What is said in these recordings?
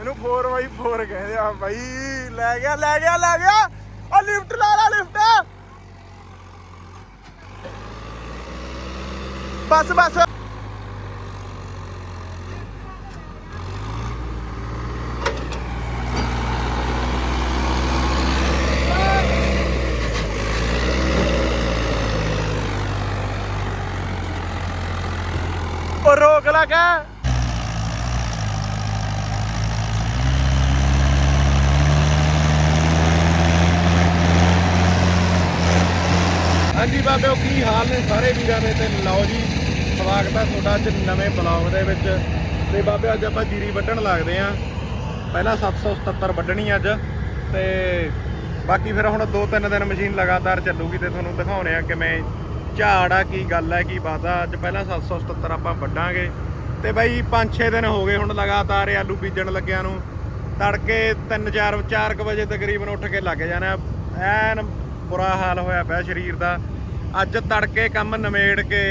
ਇਹਨੂੰ 4x4 ਕਹਿੰਦੇ ਆ ਬਾਈ। ਲੈ ਗਿਆ ਲੈ ਗਿਆ ਲੈ ਗਿਆ। ਆ ਲਿਫਟ ਲਾ ਲਾ ਲਿਫਟ ਬਸ ਬਸ ਉਹ ਰੋਕ ਲਾ ਕਾ ਹਾਂਜੀ ਬਾਬਿਓ ਕੀ ਹਾਲ ਨੇ ਸਾਰੇ ਵੀਰਾਂ ਦੇ? ਤੇ ਲਓ ਜੀ, ਸਵਾਗਤ ਹੈ ਤੁਹਾਡਾ ਅੱਜ ਨਵੇਂ ਬਲੌਗ ਦੇ ਵਿੱਚ। ਤੇ ਬਾਬਿਓ ਅੱਜ ਆਪਾਂ ਜੀਰੀ ਵੱਢਣ ਲੱਗਦੇ ਆਂ ਪਹਿਲਾਂ 777 ਵੱਢਣੀ ਅੱਜ। ਤੇ ਬਾਕੀ ਫਿਰ ਹੁਣ 2-3 ਦਿਨ ਮਸ਼ੀਨ ਲਗਾਤਾਰ ਚੱਲੂਗੀ ਤੇ ਤੁਹਾਨੂੰ ਦਿਖਾਉਣੇ ਆ ਕਿਵੇਂ ਝਾੜ ਆ, ਕੀ ਗੱਲ ਹੈ, ਕੀ ਬਾਤ ਆ। ਅੱਜ ਪਹਿਲਾਂ 777 ਆਪਾਂ ਵੱਢਾਂਗੇ। ਤੇ ਬਾਈ 5-6 ਦਿਨ ਹੋ ਗਏ ਹੁਣ ਲਗਾਤਾਰ ਇਹ ਆਲੂ ਬੀਜਣ ਲੱਗਿਆਂ ਨੂੰ। ਤੜਕੇ 3-4 4 ਵਜੇ ਤਕਰੀਬਨ ਉੱਠ ਕੇ ਲੱਗ ਜਾਣਾ। ਐਨ ਬੁਰਾ ਹਾਲ ਹੋਇਆ ਪਿਆ ਸਰੀਰ ਦਾ। ਅੱਜ ਤੜਕੇ ਕੰਮ ਨਿਮੇੜ ਕੇ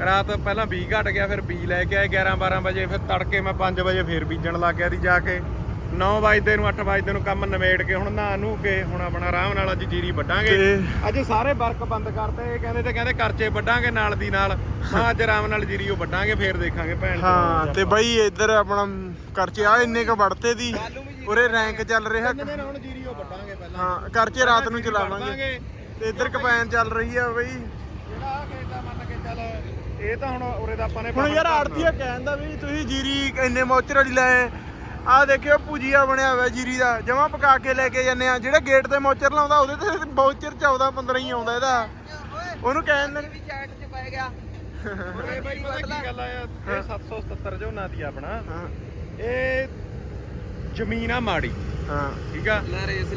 ਰਾਤ ਪਹਿਲਾਂ 20 ਘਟ ਗਿਆ ਫਿਰ ਬੀ ਲੈ ਕੇ ਆਏ 11 12 ਵਜੇ ਫਿਰ ਤੜਕੇ ਮੈਂ 5 ਵਜੇ ਫਿਰ ਬੀਜਣ ਲੱਗ ਗਿਆ ਦੀ ਜਾ ਕੇ। 9 ਵਜੇ ਨੂੰ 8 ਵਜੇ ਨੂੰ ਕੰਮ ਨਿਮੇੜ ਕੇ ਹੁਣ ਨਹਾ ਨੂੰ ਕੇ ਹੁਣ ਆਪਣਾ ਆਰਾਮ ਨਾਲ ਅੱਜ ਜੀਰੀ ਵੱਢਾਂਗੇ। ਅੱਜ ਸਾਰੇ ਵਰਕ ਬੰਦ ਕਰਤੇ ਇਹ ਕਹਿੰਦੇ ਤੇ ਕਹਿੰਦੇ ਕਰਚੇ ਵੱਢਾਂਗੇ ਨਾਲ ਦੀ ਨਾਲ। ਮੈਂ ਅੱਜ ਆਰਾਮ ਨਾਲ ਜੀਰੀ ਉਹ ਵੱਢਾਂਗੇ ਫੇਰ ਦੇਖਾਂਗੇ ਭੈਣ ਹਾਂ ਨੂੰ ਤੇ ਬਾਈ ਇੱਧਰ ਆਪਣਾ ਕਰਚੇ ਆ ਇੰਨੇ ਕ ਵੜਤੇ ਦੀ। ਉਰੇ ਰੈਂਕ ਚੱਲ ਰਿਹਾ। ਹਾਂ ਕਰਚੇ ਰਾਤ ਨੂੰ ਚਲਾਵਾਂਗੇ। ਤੇ ਇੱਧਰ ਕਪੈਨ ਚੱਲ ਰਹੀ ਆ ਬਈ। ਜਿਹੜਾ ਆ ਖੇਤਾ ਮੰਨ ਕੇ ਚੱਲ ਇਹ ਤਾਂ ਹੁਣ ਉਰੇ ਦਾ ਆਪਾਂ ਨੇ ਹੁਣ ਯਾਰ ਆੜਤੀਆ ਕਹਿੰਦਾ ਵੀ ਤੁਸੀਂ ਜੀਰੀ ਇੰਨੇ ਮੌਚਰ ਵਾਲੀ ਲੈ ਆ ਦੇਖਿਓ ਭੁਜੀਆ ਬਣਿਆ ਹੋਇਆ ਜੀਰੀ ਦਾ। ਜਮਾ ਪਕਾ ਕੇ ਲੈ ਕੇ ਜਾਂਦੇ ਆ। ਜਿਹੜੇ ਗੇਟ ਤੇ ਮੌਚਰ ਲਾਉਂਦਾ ਉਹਦੇ ਤੇ ਮੌਚਰ 14 15 ਹੀ ਆਉਂਦਾ ਇਹਦਾ। ਉਹਨੂੰ ਕਹਿੰਦੇ ਵੀ ਚੈਟ 'ਚ ਪੈ ਗਿਆ। ਇਹ ਬਾਈ ਪਤਾ ਕੀ ਗੱਲ ਆ ਇਹ 777 ਝੋਨਾ ਦੀ ਆਪਣਾ। ਹਾਂ। ਇਹ ਜ਼ਮੀਨ ਆ ਮਾੜੀ। ਹਾਂ। ਠੀਕ ਆ?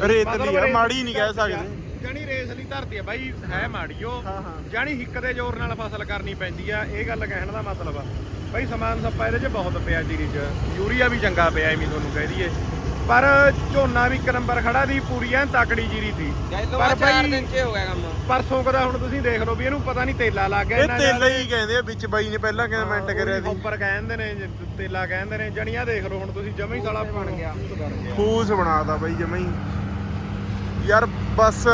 ਰੇਤ ਦੀ ਆ ਮਾੜੀ ਨਹੀਂ ਕਹਿ। ਸਕਦੇ। ਜਾਣੀ ਰੇਸ ਲਈ ਧਰਤੀ ਆ ਬਾਈ ਹੈ ਮਾੜੀ ਉਹ ਹਾਂ, ਹਾਂ। ਜਾਣੀ ਹਿੱਕ ਦੇ ਜ਼ੋਰ ਨਾਲ ਫਸਲ ਕਰਨੀ ਪੈਂਦੀ ਆ ਇਹ ਗੱਲ ਕਹਿਣ ਦਾ ਮਤਲਬ ਆ। ਬਾਈ ਸਮਾਨ ਸੱਪਾ ਇਹਦੇ 'ਚ ਬਹੁਤ ਪਿਆ ਜੀਰੀ 'ਚ। ਯੂਰੀਆ ਵੀ ਚੰਗਾ ਪਿਆ ਐਵੇਂ ਤੁਹਾਨੂੰ ਕਹਿ ਦਈਏ। ਪਰ ਝੋਨਾ ਵੀ ਇੱਕ ਨੰਬਰ ਖੜਾ ਦੀ ਪੂਰੀ ਐਨ ਤਕੜੀ ਜੀਰੀ ਸੀ ਗੈਲੋ ਪਰ 4 ਬਾਈ ਦਿਨ 'ਚ ਹੋ ਗਿਆ ਕੰਮ। ਪਰਸੋਂ ਕਦਾ ਹੁਣ ਤੁਸੀਂ ਦੇਖ ਲਓ ਵੀ ਇਹਨੂੰ ਪਤਾ ਨਹੀਂ ਤੇਲਾ ਲੱਗ ਗਿਆ ਇਹ ਇਹਨਾਂ ਤੇਲਾ ਹੀ ਕਹਿੰਦੇ ਆ ਵਿੱਚ ਬਾਈ ਨੇ ਪਹਿਲਾਂ ਕਮੈਂਟ ਕਰਿਆ ਸੀ। ਉੱਪਰ ਕਹਿੰਦੇ ਨੇ ਜ- ਤੇਲਾ ਕਹਿੰਦੇ ਨੇ ਜਣੀਆਂ ਦੇਖ ਲਓ ਹੁਣ ਤੁਸੀਂ ਜਮਾ ਹੀ ਸਾਲਾ ਬਣ ਗਿਆ। ਬਣ ਗਿਆ। ਖੂਸ ਬਣਾਤਾ ਬਾਈ ਜਮਾ ਹੀ। ਯਾਰ ਬਸ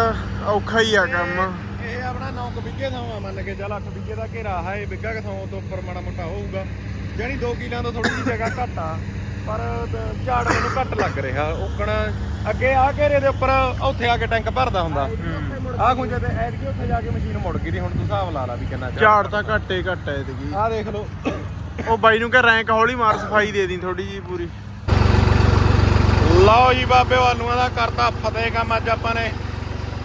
ਔਖਾ ਹੀ ਆ ਕੰਮ। ਇਹ ਆਪਣਾ 9 ਵਿਗੇ ਥਾਂ ਆ ਮੰਨ ਕੇ ਚੱਲ 8 ਵਿਗੇ ਦਾ ਘੇਰਾ ਹੈ ਵਿਗਾ ਥਾਂ ਤੋਂ ਉੱਪਰ ਮਾੜਾ ਮੋਟਾ ਹੋਊਗਾ। ਜਾਨੀ 2 ਕਿਲਿਆਂ ਤੋਂ ਥੋੜੀ ਜਿਹੀ ਜਗ੍ਹਾ ਘੱਟ ਆ ਪਰ ਝਾੜ ਮੈਨੂੰ ਘੱਟ ਲੱਗ ਰਿਹਾ ਓਕਣ ਅੱਗੇ ਆ ਘੇਰੇ ਦੇ ਉੱਪਰ ਉੱਥੇ ਆ ਕੇ ਟੈਂਕ ਭਰਦਾ ਹੁੰਦਾ। ਆ ਗੁੰਜੇ ਤੇ ਐਤਕੀ ਉੱਥੇ ਜਾ ਕੇ ਮਸ਼ੀਨ ਮੁੜ ਗਈ ਦੀ ਹੁਣ ਤੂੰ ਹਿਸਾਬ ਲਾ ਲਾ ਵੀ ਕਿੰਨਾ ਝਾੜ ਤਾਂ ਘੱਟੇ ਘੱਟ ਐ ਇਹਦੀ। ਆ ਦੇਖ ਲਓ। ਉਹ ਬਾਈ ਨੂੰ ਕਹ ਰੈਂਕ ਹੌਲੀ ਮਾਰ ਸਫ਼ਾਈ ਦੇ ਦੀ ਥੋੜੀ ਜੀ ਪੂਰੀ। ਲਓ ਜੀ ਬਾਬੇ ਆਲੂਆਂ ਦਾ ਕਰਤਾ ਫਤਿਹ ਕੰਮ ਅੱਜ ਆਪਾਂ ਨੇ।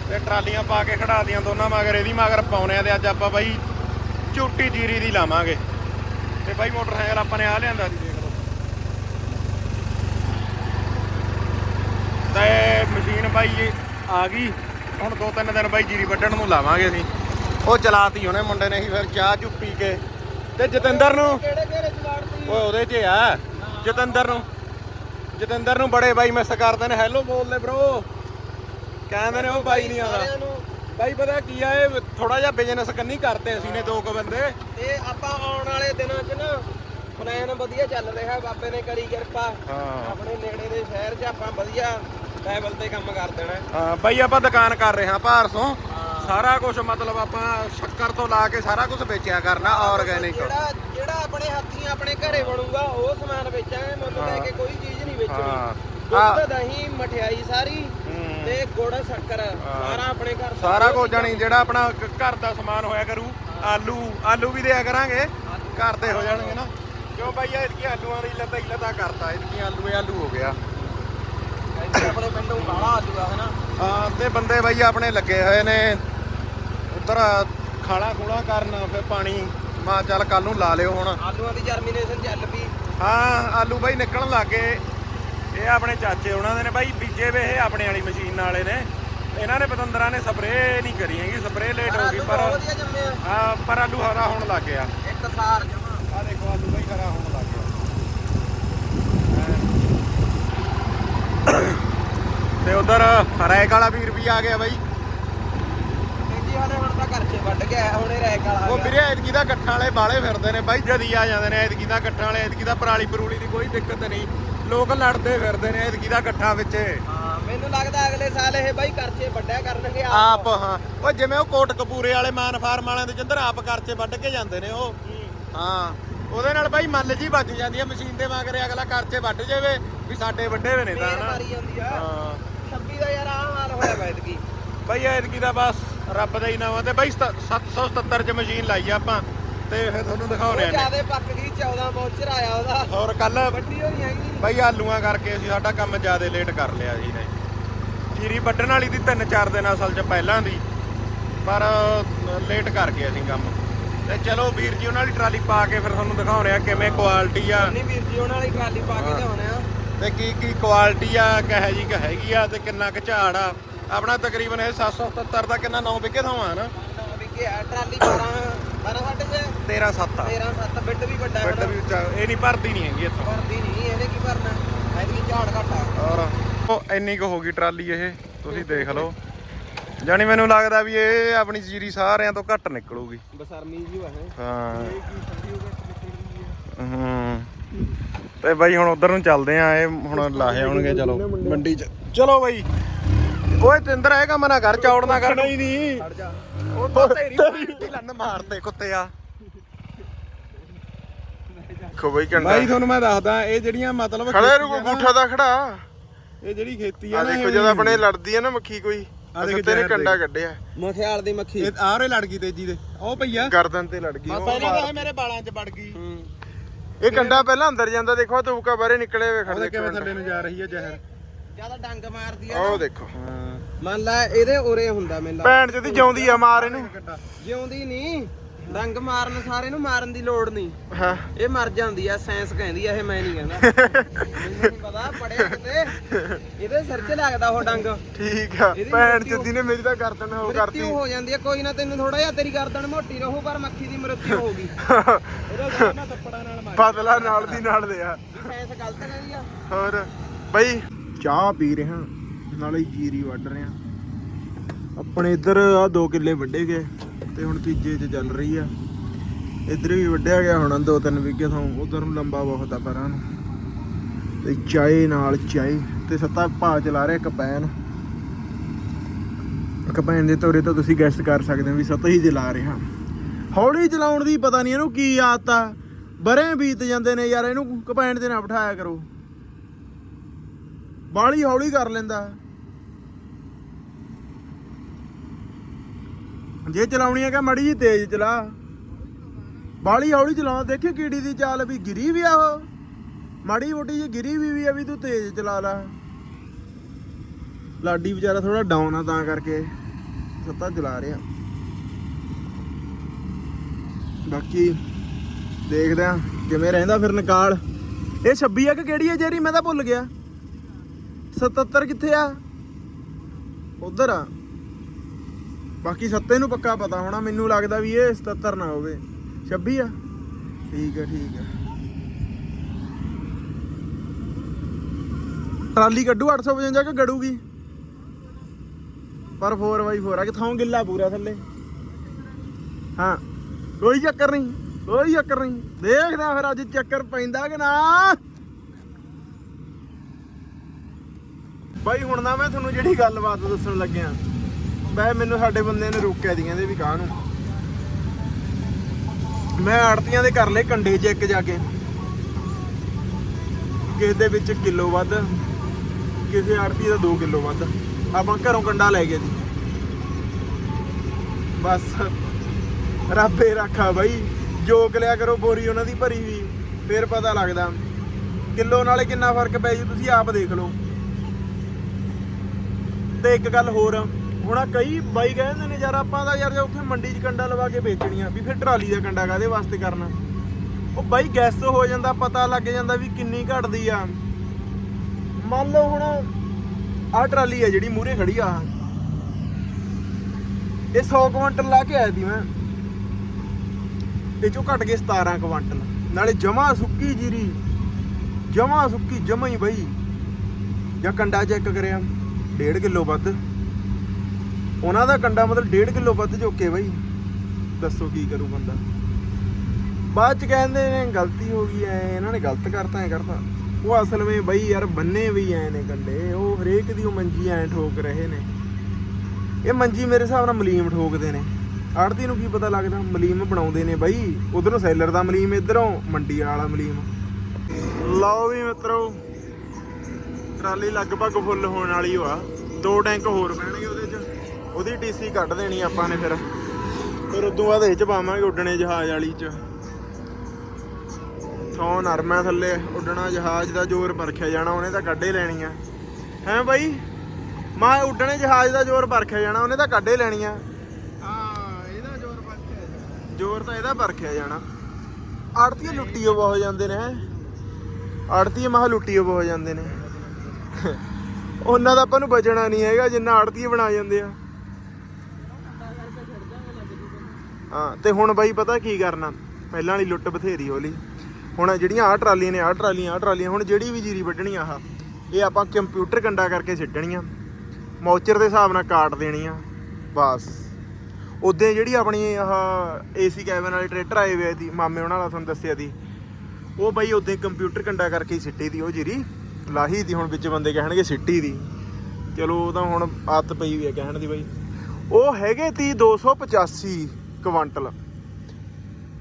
ਤੇ ਟਰਾਲੀਆਂ ਪਾ ਕੇ ਖੜਾ ਦੀਆਂ ਦੋਨਾਂ ਮਗਰ ਇਹਦੀ ਮਗਰ ਪਾਉਣੇ ਆ ਤੇ ਅੱਜ ਆਪਾਂ ਬਾਈ ਝੂਟੀ ਜੀਰੀ ਦੀ ਲਾਵਾਂਗੇ। ਤੇ ਬਾਈ ਮੋਟਰਸਾਈਕਲ ਆਪਾਂ ਨੇ ਆ ਲਿਆਂਦਾ ਸੀ ਦੇਖ ਲਓ। ਤੇ ਮਸ਼ੀਨ ਬਾਈ ਆ ਗਈ। ਹੁਣ ਦੋ ਤਿੰਨ ਦਿਨ ਬਾਈ ਜੀਰੀ ਵੱਢਣ ਨੂੰ ਲਾਵਾਂਗੇ ਅਸੀਂ। ਉਹ ਚਲਾਤੀ ਉਹਨੇ ਮੁੰਡੇ ਨੇ ਹੀ ਫਿਰ ਚਾਹ ਚੁ ਪੀ ਕੇ। ਤੇ ਜਤਿੰਦਰ ਨੂੰ? ਓਏ ਉਹਦੇ 'ਚ ਆ। ਜਤਿੰਦਰ ਨੂੰ? ਜਤਿੰਦਰ ਨੂੰ ਬੜੇ ਬਾਈ ਮਿਸ ਕਰਦੇ ਨੇ। ਹੈਲੋ ਬੋਲਦੇ ਬ్రో ਕਹਿੰਦੇ ਨੇ ਉਹ ਬਾਈ ਨਹੀਂ ਆਉਂਦਾ। ਬਾਈ ਪਤਾ ਕੀ ਆ ਇਹ ਥੋੜਾ ਜਿਹਾ ਬਿਜ਼ਨਸ ਕੰਨੀ ਕਰਤੇ ਅਸੀਂ ਨੇ ਦੋ ਕੁ ਬੰਦੇ। ਤੇ ਆਪਾਂ ਆਉਣ ਵਾਲੇ ਦਿਨਾਂ 'ਚ ਨਾ ਪਲਾਨ ਵਧੀਆ ਚੱਲ ਰਿਹਾ। ਬਾਬੇ ਨੇ ਕਰੀ ਕਿਰਪਾ। ਆਪਣੇ ਨੇੜੇ ਦੇ ਸ਼ਹਿਰ 'ਚ ਆਪਾਂ ਵਧੀਆ ਲੈਵਲ ਤੇ ਕੰਮ ਕਰ ਦੇਣਾ। ਹਾਂ ਬਾਈ ਆਪਾਂ ਦੁਕਾਨ ਕਰ ਰਹੇ ਹਾਂ ਭਾਰਸੋਂ ਸਾਰਾ ਕੁਝ ਮਤਲਬ ਆਪਾਂ ਸ਼ੱਕਰ ਤੋਂ ਲਾ ਕੇ ਸਾਰਾ ਕੁਝ ਵੇਚਿਆ ਕਰਨਾ ਆਰਗੈਨਿਕ ਜਿਹੜਾ ਜਿਹੜਾ ਆਪਣੇ ਹੱਥੀਂ ਆਪਣੇ ਘਰੇ ਬਣੂਗਾ ਉਹ ਸਮਾਨ ਵੇਚਾਂਗੇ। ਮੁੱਲ ਲੈ ਕੇ ਕੋਈ ਚੀਜ਼ ਨਹੀਂ ਵੇਚਣੀ। ਹਾਂ। ਦੁੱਧ ਦਹੀਂ ਮਠਿਆਈ ਸਾਰੀ ਹੂੰ। ਤੇ ਗੁੜ ਸ਼ੱਕਰ ਸਾਰਾ ਆਪਣੇ ਘਰ ਦਾ। ਸਾਰਾ ਕੁਝ ਜਾਣੀ ਜਿਹੜਾ ਆਪਣਾ ਘ- ਘਰ ਦਾ ਸਮਾਨ ਹੋਇਆ ਕਰੂ। ਆਲੂ ਆਲੂ ਵੀ ਦਿਆ ਕਰਾਂਗੇ। ਘਰ ਦੇ ਹੋ ਜਾਣਗੇ ਨਾ। ਕਿਉਂ ਬਾਈ ਇਹ ਕੀ ਆਲੂਆਂ ਦੀ ਲੱਤਾ ਹੀ ਲੱਤਾ ਕਰਤਾ। ਇਹ ਆਲੂ ਇਹ ਆਲੂ ਹੋ ਗਿਆ। ਇੱਥੇ ਆਪਣੇ ਪਿੰਡੋਂ ਬਾਹਲਾ ਆ ਜੂਗਾ ਹਨਾ ਹਾਂ ਤੇ ਬੰਦੇ ਬਾਈ ਆਪਣੇ ਲੱਗੇ ਹੋਏ ਨੇ। ਉੱਧਰ ਖਾਲਾ ਖੂਲਾ ਕਰਨ ਫਿਰ ਪਾਣੀ। ਮਾ ਚੱਲ ਕੱਲ ਨੂੰ ਲਾ ਲਿਓ ਹੁਣ। ਆਲੂਆਂ ਦੀ ਜਰਮੀਨੇਸ਼ਨ ਚੱਲ ਪਈ। ਹਾਂ ਆਲੂ ਬਾਈ ਨਿਕਲਣ ਲੱਗੇ ਇਹ ਆਪਣੇ ਚਾਚੇ ਉਹਨਾਂ ਦੇ ਨੇ ਬਾਈ ਬੀਜੇ ਵੇ ਇਹ ਆਪਣੇ ਵਾਲੀ ਮਸ਼ੀਨ ਵਾਲੇ ਨੇ ਇਹਨਾਂ ਨੇ ਪਤੰਦਰਾਂ ਨੇ ਸਪਰੇਅ ਨਹੀਂ ਕਰੀ ਹੈਗੀ ਸਪਰੇਅ ਲੇਟ ਹੋ ਗਈ ਪਰ ਹਾਂ ਪਰ ਆਲੂ ਹਰਾ ਹੋਣ ਲੱਗ ਗਿਆ। ਇੱਕ ਸਾਰ ਜਮਾ। ਆ ਦੇਖੋ ਆਲੂ ਬਾਈ ਹਰਾ ਹੋਣ ਲੱਗ ਗਿਆ। ਤੇ ਉਧਰ ਰੈਕ ਵਾਲਾ ਵੀਰ ਵੀ ਆ ਗਿਆ ਬਾਈ। ਤੇਜੀ ਵਾਲੇ ਹੁਣ ਤਾਂ ਘਰ 'ਚ ਵੱਢ ਆਇਆ ਹੁਣੇ ਰੈਕ ਵਾਲਾ ਉਹ ਗਿਆ। ਵੀਰੇ ਐਤਕੀ ਦਾ ਗੱਠਾਂ ਵਾਲੇ ਬਾਲੇ ਫਿਰਦੇ ਨੇ ਬਾਈ ਜਦੀ ਆ ਜਾਂਦੇ ਨੇ ਐਤਕੀ ਦਾ ਗੱਠਾਂ ਵਾਲੇ ਐਤਕੀ ਦਾ ਪਰਾਲੀ ਪਰੂਲੀ ਦੀ ਕੋਈ ਦਿੱਕਤ ਨਹੀਂ। ਲੋਕ ਲੜਦੇ ਫਿਰਦੇ ਨੇ ਇਤਕੀ ਦਾ ਇਕੱਠਾ ਵਿੱਚੇ। ਹਾਂ ਮੈਨੂੰ ਲੱਗਦਾ ਅਗਲੇ ਸਾਲ ਇਹ ਬਾਈ ਖਰਚੇ ਵੱਡਿਆ ਕਰਨਗੇ ਆਪ। ਹਾਂ। ਉਹ ਜਿਵੇਂ ਉਹ ਕੋਟ ਕਪੂਰੇ ਵਾਲੇ ਮਾਨ ਫਾਰਮ ਵਾਲਿਆਂ ਦੇ ਜਿੰਦਰ ਆਪ ਕਰਚੇ ਵੱਢ ਕੇ ਜਾਂਦੇ ਨੇ ਉਹ। ਹਾਂ। ਉਹਦੇ ਨਾਲ ਬਾਈ ਮੱਲ ਜੀ ਵੱਜ ਜਾਂਦੀ ਹੈ ਮਸ਼ੀਨ ਦੇ ਮਗਰੇ ਅਗਲਾ ਕਰਚੇ ਵੱਢ ਜਾਵੇ ਵੀ ਸਾਡੇ ਵੱਡੇ ਹੋਏ ਨੇ ਤਾਂ ਨਾ। ਮਾਰੀ ਜਾਂਦੀ ਆ। ਹਾਂ। 26 ਦਾ ਯਾਰ ਆਹ ਹਾਲ ਹੋਇਆ ਵੈਦ ਕੀ ਬਈ ਐਤਕੀ ਦਾ ਬਸ ਰੱਬ ਦਾ ਹੀ ਨਾਮ ਆ ਤੇ ਬਈ 777 ਚ ਮਸ਼ੀਨ ਲਾਈ ਆ ਆਪਾਂ। ਤੇ ਫਿਰ ਤੁਹਾਨੂੰ ਦਿਖਾਉਣੇ ਨੇ ਜਿਆਦੇ ਪੱਕ ਗਈ 14 ਬੌਚਰ ਆਇਆ ਉਹਦਾ। ਹੋਰ ਕੱਲ ਵੱਡੀ ਹੋਈ ਹੈਗੀ। ਬਈ ਆਲੂਆਂ ਕਰਕੇ ਅਸੀਂ ਸਾਡਾ ਕੰਮ ਜ਼ਿਆਦਾ ਲੇਟ ਕਰ ਲਿਆ ਜੀ ਨੇ। ਜੀਰੀ ਵੱਢਣ ਵਾਲੀ ਦੀ 3-4 ਦਿਨ ਅਸਲ 'ਚ ਪਹਿਲਾਂ ਦੀ ਪਰ ਲੇਟ ਕਰ ਗਏ ਅਸੀਂ ਕੰਮ। ਤੇ ਚਲੋ ਵੀਰ ਜੀ ਉਹਨਾਂ ਵਾਲੀ ਟਰਾਲੀ ਪਾ ਕੇ ਫਿਰ ਤੁਹਾਨੂੰ ਦਿਖਾਉਣੇ ਆ ਕਿਵੇਂ ਕੁਆਲਿਟੀ ਆ। ਨਹੀਂ ਵੀਰ ਜੀ ਉਹਨਾਂ ਵਾਲੀ ਟਰਾਲੀ ਪਾ ਕੇ ਲਿਆਉਣੇ ਆ। ਤੇ ਕੀ ਕੀ ਕੁਆਲਿਟੀ ਆ ਕਹੇ ਜੀ ਕਿ ਹੈਗੀ ਆ ਤੇ ਕਿੰਨਾ ਕੁ ਝਾੜ ਆ। ਆਪਣਾ ਤਕਰੀਬਨ ਇਹ 777 ਦਾ ਕਿੰਨਾ 9 ਵਿਕੇ ਥਾਵਾਂ ਨਾ? ਵੀ ਕਿ ਆ ਟਰਾਲੀ 12 12 ਸਾਡੇ ਚ? 13 7 ਆ। 13 7 ਬਿੱਟ ਵੀ ਵੱਡਾ ਬਟ ਵੀ ਉੱਚਾ। ਇਹ ਨਹੀਂ ਭਰਦੀ ਨਹੀਂ ਹੈਗੀ ਇੱਥੋਂ। ਭਰਦੀ ਨਹੀਂ ਇਹਨੇ ਕੀ ਭਰਨਾ? ਐਤਕੀ ਝਾੜ ਘਟਾ ਔਰ ਉਹ ਇੰਨੀ ਕੁ ਹੋ ਗਈ ਟਰਾਲੀ ਇਹ ਤੁਸੀਂ ਦੇਖ ਲਓ। ਜਾਨੀ ਮੈਨੂੰ ਲੱਗਦਾ ਵੀ ਇਹ ਆਪਣੀ ਜੀਰੀ ਸਾਰਿਆਂ ਤੋਂ ਘੱਟ ਨਿਕਲੂਗੀ। ਬਸਰਮੀ ਜੀ ਹੈ। ਹਾਂ ਹੂੰ। ਤੇ ਬਾਈ ਹੁਣ ਉਧਰ ਨੂੰ ਚੱਲਦੇ ਆ ਇਹ ਹੁਣ ਲਾਹੇ ਆਉਣਗੇ ਚਲੋ। ਮੰਡੀ 'ਚ। ਚਲੋ ਬਾਈ। ਓਏ ਤਿੰਦਰ ਇਹ ਕੰਮ ਨਾ ਕਰ ਚੌੜ ਨਾ ਕਰ। ਨਹੀਂ ਨਹੀਂ। ਉਹ ਤਾਂ ਤੇਰੀ ਦੀ ਲੰਨ ਮਾਰਦੇ ਕੁੱਤੇ ਆ। ਦੇਖੋ ਬਈ ਕੰਡਾ। ਬਾਈ ਤੁਹਾਨੂੰ ਮੈਂ ਦੱਸਦਾ ਇਹ ਜਿਹੜੀਆਂ ਮਤਲਬ ਖੜਾ ਨਾ, ਗੂਠਾ ਦਾ ਖੜਾ। ਇਹ ਜਿਹੜੀ ਖੇਤੀ ਆ ਨਾ ਦੇਖੋ ਜਦ ਆਪਣੇ ਲੜਦੀ ਆ ਨਾ ਮੱਖੀ ਕੋਈ ਆ ਦੇਖ ਤੇਰੇ ਕੰਡਾ। ਕੱਢਿਆ। ਮਠਿਆਲ ਦੀ ਮੱਖੀ। ਇਹ ਆਰੇ ਲੜ ਗਈ ਤੇਜੀ ਦੇ। ਉਹ ਭਈਆ। ਗਰਦਨ ਤੇ ਲੜ ਗਈ ਉਹ ਪਹਿਲਾਂ ਮਾਰ- ਤਾਂ ਇਹ ਮੇਰੇ ਬਾਲਾਂ 'ਚ ਵੜ ਗਈ। ਹੂੰ ਇਹ ਕੰਡਾ ਪਹਿਲਾਂ ਅੰਦਰ ਜਾਂਦਾ ਦੇਖੋ ਤੂਕਾ ਬਾਹਰੇ ਨਿਕਲੇ ਹੋਏ ਉਹਦੇ ਖੜੇ ਕਿਵੇਂ ਥੱਲੇ ਨੂੰ ਜਾ ਰਹੀ ਹੈ ਜ਼ਹਿਰ। ਜ਼ਿਆਦਾ ਡੰਗ ਮਾਰਦੀ ਆ ਉਹ ਦੇਖੋ। ਹਾਂ ਮੰਨ ਲੈ ਇਹਦੇ ਉਰੇ ਹੁੰਦਾ ਮੈਨੂੰ ਭੈਣ ਚ ਦੀ ਜਿਉਂਦੀ ਆ ਮਾਰ ਇਹਨੂੰ। ਜਿਉਂਦੀ ਨਹੀਂ। ਡੰਗ ਮਾਰਨ ਸਾਰੇ ਨੂੰ ਮਾਰਨ ਦੀ ਲੋੜ ਨਹੀਂ। ਹਾਂ। ਇਹ ਮਰ ਜਾਂਦੀ ਆ ਸਾਇੰਸ ਕਹਿੰਦੀ ਆ ਇਹ ਮੈਂ ਨਹੀਂ ਕਹਿੰਦਾ। ਮੈਨੂੰ ਨਹੀਂ ਪਤਾ ਪੜਿਆ ਕਿਤੇ। ਇਹਦੇ ਸਿਰ 'ਚ ਲੱਗਦਾ ਉਹ ਡੰਗ। ਠੀਕ ਆ। ਭੈਣ ਮ੍ਰਿਤਿਊ- ਚ ਦੀ ਨੇ ਮੇਰੀ ਤਾਂ ਗਰਦਨ ਹੋ ਕਰਤੀ। ਹੋ ਜਾਂਦੀ ਆ ਕੋਈ ਨਾ ਤੈਨੂੰ ਥੋੜਾ ਜਿਹਾ ਤੇਰੀ ਗਰਦਨ ਮੋਟੀ ਰਹੂ ਪਰ ਮੱਖੀ ਦੀ ਮ੍ਰਿਤਿੂ ਹੋਊਗੀ। ਇਹਦਾ ਜਵਾਬ ਮੈਂ ਥੱਪੜਾਂ ਨਾਲ ਮਾਰ। ਬਦਲਾ ਨਾਲ ਦੀ ਨਾਲ ਦੇ ਆ। ਵੀ ਸਾਇੰਸ ਗਲਤ ਕਹਿੰਦੀ ਆ। ਹੋਰ। ਬਈ। ਚਾਹ ਪੀ ਰਿਹਾ ਨਾਲੇ ਜੀਰੀ ਵੱਢ ਰਿਹਾ ਆਪਣੇ ਇੱਧਰ ਆ 2 ਕਿੱਲੇ ਵੱਢੇ ਗਏ ਤੇ ਹੁਣ ਤੀਜੇ 'ਚ ਚੱਲ ਰਹੀ ਆ। ਇੱਧਰ ਵੀ ਵੱਢਿਆ ਗਿਆ ਹੁਣ ਦੋ ਤਿੰਨ ਵਿਗੇ ਤੋਂ ਉਧਰ ਨੂੰ ਲੰਬਾ ਬਹੁਤ ਆ ਪਰਾਂ ਨੂੰ। ਤੇ ਚਾਏ ਨਾਲ ਚਾਏ, ਤੇ ਸੱਤਾ ਭਾ ਚਲਾ ਰਿਹਾ ਕਪੈਨ। ਕਪੈਨ ਦੇ ਤੋਰੇ ਤੋਂ ਤੁਸੀਂ ਗੈਸ ਕਰ ਸਕਦੇ ਹੋ ਵੀ ਸੱਤ ਹੀ ਚਲਾ ਰਿਹਾ। ਹੌਲੀ ਚਲਾਉਣ ਦੀ ਪਤਾ ਨਹੀਂ ਇਹਨੂੰ ਕੀ ਆਦਤ ਆ। ਬਰੇ ਬੀਤ ਜਾਂਦੇ ਨੇ ਯਾਰ, ਇਹਨੂੰ ਕਪੈਨ ਤੇ ਨਾ ਬਿਠਾਇਆ ਕਰੋ। ਬਾਲੀ ਹੌਲੀ ਕਰ ਲੈਂਦਾ। ਜੇ ਚਲਾਉਣੀ ਹੈ ਕਿ ਮੜੀ ਜੀ ਤੇਜ਼ ਚਲਾ। ਬਾਲੀ ਹੌਲੀ ਚਲਾਉਣਾ ਦੇਖੀ ਕੀੜੀ ਦੀ ਚਾਲ ਵੀ ਗਿਰੀ ਵੀ ਆ ਉਹ। ਮਾੜੀ ਮੋਟੀ ਜੀ ਗਿਰੀ ਵੀ ਵੀ ਆ ਵੀ ਤੂੰ ਤੇਜ਼ ਚਲਾ ਲਾ। ਲਾਡੀ ਵਿਚਾਰਾ ਥੋੜਾ ਡਾਊਨ ਆ ਤਾਂ ਕਰਕੇ ਸੱਤਾ ਚਲਾ ਰਿਹਾ। ਬਾਕੀ ਦੇਖਦੇ ਆ ਕਿਵੇਂ ਰਹਿੰਦਾ ਫਿਰ ਨਿਕਾਲ। ਇਹ 26 ਆ ਕਿ ਕਿਹੜੀ ਹੈ ਜਿਹੜੀ ਮੈਂ ਤਾਂ ਭੁੱਲ ਗਿਆ। 77 ਕਿੱਥੇ ਆ? ਉਧਰ ਆ। ਬਾਕੀ ਸੱਤੇ ਨੂੰ ਪੱਕਾ ਪਤਾ ਹੋਣਾ, ਮੈਨੂੰ ਲੱਗਦਾ ਵੀ ਇਹ 77 ਨਾ ਹੋਵੇ। 26 ਆ? ਠੀਕ ਹੈ ਠੀਕ ਹੈ ਟਰਾਲੀ ਕੱਢੂ 855 ਕਿ ਗੜੂਗੀ? ਪਰ 4x4 ਆ ਕਿਥੋਂ ਗਿੱਲਾ ਪੂਰਾ ਥੱਲੇ। ਹਾਂ, ਕੋਈ ਚੱਕਰ ਨਹੀਂ, ਕੋਈ ਚੱਕਰ ਨਹੀਂ। ਦੇਖਦਾ ਫਿਰ ਅੱਜ ਚੱਕਰ ਪੈਂਦਾ ਕਿ ਨਾ। ਬਾਈ, ਹੁਣ ਨਾ ਮੈਂ ਤੁਹਾਨੂੰ ਜਿਹੜੀ ਗੱਲਬਾਤ ਦੱਸਣ ਲੱਗਿਆ ਬੈ ਮੈਨੂੰ ਸਾਡੇ ਬੰਦੇ ਨੇ ਰੋਕਿਆ ਦੀ ਕਹਿੰਦੇ ਵੀ ਕਾਹ ਨੂੰ। ਮੈਂ ਆੜਤੀਆਂ ਦੇ ਕਰ ਲਏ ਕੰਡੇ ਚੈੱਕ ਜਾ ਕੇ, ਕਿਸੇ ਦੇ ਵਿੱਚ ਕਿਲੋ ਵੱਧ, ਕਿਸੇ ਆੜਤੀ ਦਾ 2 ਕਿਲੋ ਵੱਧ, ਆਪਾਂ ਘਰੋਂ ਕੰਡਾ ਲੈ ਗਏ ਸੀ ਬਸ, ਰੱਬੇ ਰੱਖਾ ਬਾਈ, ਜੋਕ ਲਿਆ ਕਰੋ ਬੋਰੀ ਉਹਨਾਂ ਦੀ ਭਰੀ ਵੀ, ਫੇਰ ਪਤਾ ਲੱਗਦਾ। ਕਿਲੋ ਨਾਲੇ ਕਿੰਨਾ ਫ਼ਰਕ ਪੈ ਜੀ, ਤੁਸੀਂ ਆਪ ਦੇਖ ਲਓ। ਤੇ ਇੱਕ ਗੱਲ ਹੋਰ, ਹੁਣ ਆਹ ਕਈ ਬਾਈ ਕਹਿੰਦੇ ਨੇ ਯਾਰ ਆਪਾਂ ਦਾ ਯਾਰ ਜੇ ਉੱਥੇ ਮੰਡੀ 'ਚ ਕੰਡਾ ਲਵਾ ਕੇ ਵੇਚਣੀਆਂ, ਵੀ ਫਿਰ ਟਰਾਲੀ ਦਾ ਕੰਡਾ ਕਾਦੇ ਵਾਸਤੇ ਕਰਨਾ? ਉਹ ਬਾਈ ਗੈਸ ਹੋ ਜਾਂਦਾ, ਪਤਾ ਲੱਗ ਜਾਂਦਾ ਵੀ ਕਿੰਨੀ ਘਟਦੀ ਆ। ਮੰਨ ਲਓ ਹੁਣ ਆਹ ਟਰਾਲੀ ਆ ਜਿਹੜੀ ਮੂਰੇ ਖੜੀ ਆ। ਇਹ 100 ਕੁਇੰਟਲ ਲਾ ਕੇ ਆਇਆ ਸੀ ਮੈਂ। ਇਹ ਚੋਂ ਘਟ ਗਏ 17 ਕੁਇੰਟਲ। ਨਾਲੇ ਜਮਾ ਸੁੱਕੀ ਜੀਰੀ, ਜਮਾ ਸੁੱਕੀ ਜਮਾ ਹੀ ਬਈ। ਜਾਂ ਕੰਡਾ ਚੈੱਕ ਕਰਿਆ। 1.5 ਕਿਲੋ ਵੱਧ। ਉਹਨਾਂ ਦਾ ਕੰਡਾ ਮਤਲਬ 1.5 ਕਿਲੋ ਵੱਧ ਝੋਕੇ ਬਈ। ਦੱਸੋ ਕੀ ਕਰੂ ਬੰਦਾ। ਬਾਅਦ ਚ ਕਹਿੰਦੇ ਨੇ ਗਲਤੀ ਹੋ ਗਈ ਐ, ਇਹਨਾਂ ਨੇ ਗਲਤ ਕਰਤਾ, ਐ ਕਰਤਾ। ਉਹ ਅਸਲ ਵਿੱਚ ਬਈ ਯਾਰ ਬੰਨੇ ਵੀ ਐ ਨੇ ਕੰਡੇ। ਉਹ ਹਰੇਕ ਦੀ ਉਹ ਮੰਜੀ ਐ ਠੋਕ ਰਹੇ ਨੇ। ਇਹ ਮੰਜੀ ਮੇਰੇ ਹਿਸਾਬ ਨਾਲ ਮਲੀਮ ਠੋਕਦੇ ਨੇ। ਆੜਤੀ ਨੂੰ ਕੀ ਪਤਾ ਲੱਗਦਾ, ਮਲੀਮ ਬਣਾਉਂਦੇ ਨੇ ਬਾਈ। ਉਧਰੋਂ ਸੈਲਰ ਦਾ ਮਲੀਮ, ਇਧਰੋਂ ਮੰਡੀ ਵਾਲਾ ਮਲੀਮ। ਲਓ ਵੀ ਮਿੱਤਰੋ ਟਰਾਲੀ ਲਗਭਗ ਫੁੱਲ ਹੋਣ ਵਾਲੀ ਆ ਦੋ ਟੈਂਕ ਹੋਰ ਪੈਣਗੇ ਉਹਦੇ 'ਚ। ਉਹਦੀ ਟੀਸੀ ਕੱਢ ਦੇਣੀ ਆਪਾਂ ਨੇ ਫਿਰ। ਫਿਰ ਉਦੋਂ ਬਾਅਦ ਇਹ 'ਚ ਪਾਵਾਂਗੇ ਉੱਡਣੇ ਜਹਾਜ਼ ਵਾਲੀ 'ਚ। ਥੋਂ ਨਰਮਾ ਥੱਲੇ ਉੱਡਣਾ ਜਹਾਜ਼ ਦਾ ਜ਼ੋਰ ਪਰਖਿਆ ਜਾਣਾ ਉਹਨੇ ਤਾਂ ਕੱਢੇ ਲੈਣੀ ਆ। ਹੈ ਬਾਈ? ਮੈਂ ਉੱਡਣੇ ਜਹਾਜ਼ ਦਾ ਜ਼ੋਰ ਪਰਖਿਆ ਜਾਣਾ ਉਹਨੇ ਤਾਂ ਕੱਢੇ ਲੈਣੀ ਆ। ਇਹਦਾ ਜ਼ੋਰ ਤਾਂ ਇਹਦਾ ਪਰਖਿਆ ਜਾਣਾ। ਆੜਤੀਏ ਲੁੱਟੀਓ ਬਹੁਤ ਜਾਂਦੇ ਨੇ ਹੈ। ਆੜਤੀਏ ਮਹਾ ਲੁੱਟੀਓ ਬਹੁਤ ਜਾਂਦੇ ਨੇ। ਉਹਨਾਂ ਦਾ ਆਪਾਂ ਨੂੰ ਬਚਣਾ ਨਹੀਂ ਹੈਗਾ, ਜਿੰਨਾ ਆੜਤੀ ਬਣਾ ਜਾਂਦੇ ਆ। ਹਾਂ, ਤੇ ਹੁਣ ਬਾਈ ਪਤਾ ਕੀ ਕਰਨਾ? ਪਹਿਲਾਂ ਵਾਲੀ ਲੁੱਟ ਬਥੇਰੀ ਹੋਲੀ। ਹੁਣ ਜਿਹੜੀਆਂ ਆਹ ਟਰਾਲੀਆਂ ਨੇ, ਆਹ ਟਰਾਲੀਆਂ ਆਹ ਟਰਾਲੀਆਂ, ਹੁਣ ਜਿਹੜੀ ਵੀ ਜੀਰੀ ਵੱਢਣੀ ਆ ਆਹ, ਇਹ ਆਪਾਂ ਕੰਪਿਊਟਰ ਕੰਡਾ ਕਰਕੇ ਸਿੱਟਣੀਆਂ। ਮੌਚਰ ਦੇ ਹਿਸਾਬ ਨਾਲ ਕਾਟ ਦੇਣੀ ਆ ਬਸ। ਉਦੋਂ ਜਿਹੜੀ ਆਪਣੀ ਆਹ ਏਸੀ ਕੈਬਨ ਵਾਲੇ ਟਰੈਕਟਰ ਆਏ ਹੋਏ ਸੀ ਮਾਮੇ ਉਹਨਾਂ ਵਾਲਾ ਤੁਹਾਨੂੰ ਦੱਸਿਆ ਸੀ ਉਹ ਬਾਈ ਉਦੋਂ ਕੰਪਿਊਟਰ ਕੰਡਾ ਕਰਕੇ ਹੀ ਸਿੱਟੀ ਦੀ ਉਹ ਜੀਰੀ। ਲਾਹੀ ਦੀ ਹੁਣ ਵਿੱਚ ਬੰਦੇ ਕਹਿਣਗੇ ਸਿੱਟੀ ਦੀ। ਚਲੋ ਉਹ ਤਾਂ ਹੁਣ ਆਦਤ ਪਈ ਹੋਈ ਹੈ ਕਹਿਣ ਦੀ ਬਾਈ। ਉਹ ਹੈਗੇ ਤੀ 285 ਕੁਆਂਟਲ।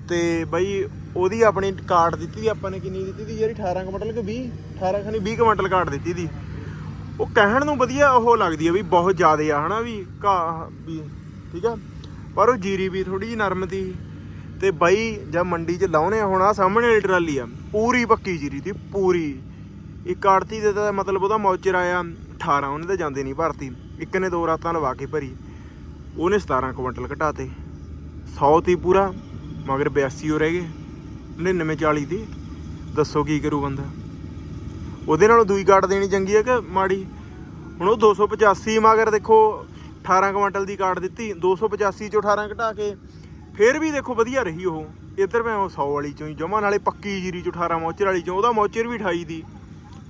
ਤੇ ਬਾਈ ਉਹਦੀ ਆਪਣੀ ਕਾਰਡ ਦਿੱਤੀ ਦੀ, ਆਪਾਂ ਨੇ ਕਿੰਨੀ ਦਿੱਤੀ ਦੀ ਜਿਹੜੀ 18 ਕੁਆਂਟਲ ਕਿ 20 18 ਖਣੀ 20 ਕੁਆਂਟਲ ਕਾਰਡ ਦਿੱਤੀ ਦੀ। ਉਹ ਕਹਿਣ ਨੂੰ ਵਧੀਆ ਉਹ ਲੱਗਦੀ ਆ ਵੀ ਬਹੁਤ ਜ਼ਿਆਦਾ ਆ, ਹਨਾ ਵੀ ਘਾਹ ਵੀ ਠੀਕ ਆ? ਪਰ ਉਹ ਜੀਰੀ ਵੀ ਥੋੜੀ ਜਿਹੀ ਨਰਮ ਤੀ। ਤੇ ਬਾਈ ਜਦ ਮੰਡੀ 'ਚ ਲਾਉਣੇ ਆ, ਹੁਣ ਆ ਸਾਹਮਣੇ ਵਾਲੀ ਟਰਾਲੀ ਆ, ਪੂਰੀ ਪੱਕੀ ਜੀਰੀ ਦੀ, ਪੂਰੀ। ਇੱਕ ਆੜਤੀ ਦੇ ਤਾਂ ਮਤਲਬ ਉਹਦਾ ਮੌਚਰ ਆਇਆ 18 ਉਹਨੇ ਤਾਂ ਜਾਂਦੇ ਨਹੀਂ ਭਰਤੀ। ਇੱਕ ਨੇ ਦੋ ਰਾਤਾਂ ਲਵਾ ਕੇ ਭਰੀ। ਉਹਨੇ 17 ਕੁਇੰਟਲ ਘਟਾਤੇ। 100 ਤੀ ਪੂਰਾ, ਮਗਰ 82 ਹੋ ਰਹਿ ਗਏ। 99 40 ਦੀ। ਦੱਸੋ ਕੀ ਕਰੂ ਬੰਦਾ? ਉਹਦੇ ਨਾਲੋਂ ਦੂਈ ਕਾਟ ਦੇਣੀ ਚੰਗੀ ਹੈ ਕਿ ਮਾੜੀ? ਹੁਣ ਉਹ 285 ਮਗਰ ਦੇਖੋ 18 ਕੁਇੰਟਲ ਦੀ ਕਾਟ ਦਿੱਤੀ। 285 ਚੋਂ 18 ਘਟਾ ਕੇ, ਫੇਰ ਵੀ ਦੇਖੋ ਵਧੀਆ ਰਹੀ ਉਹ। ਇੱਧਰ ਮੈਂ ਉਹ 100 ਵਾਲੀ ਚੋਂ ਹੀ ਜਮਾ, ਨਾਲੇ ਪੱਕੀ ਜੀਰੀ ਚੋਂ 18 ਮੌਚਰ ਵਾਲੀ ਚੋਂ, ਉਹਦਾ ਮੌਚਰ ਵੀ 28 ਦੀ।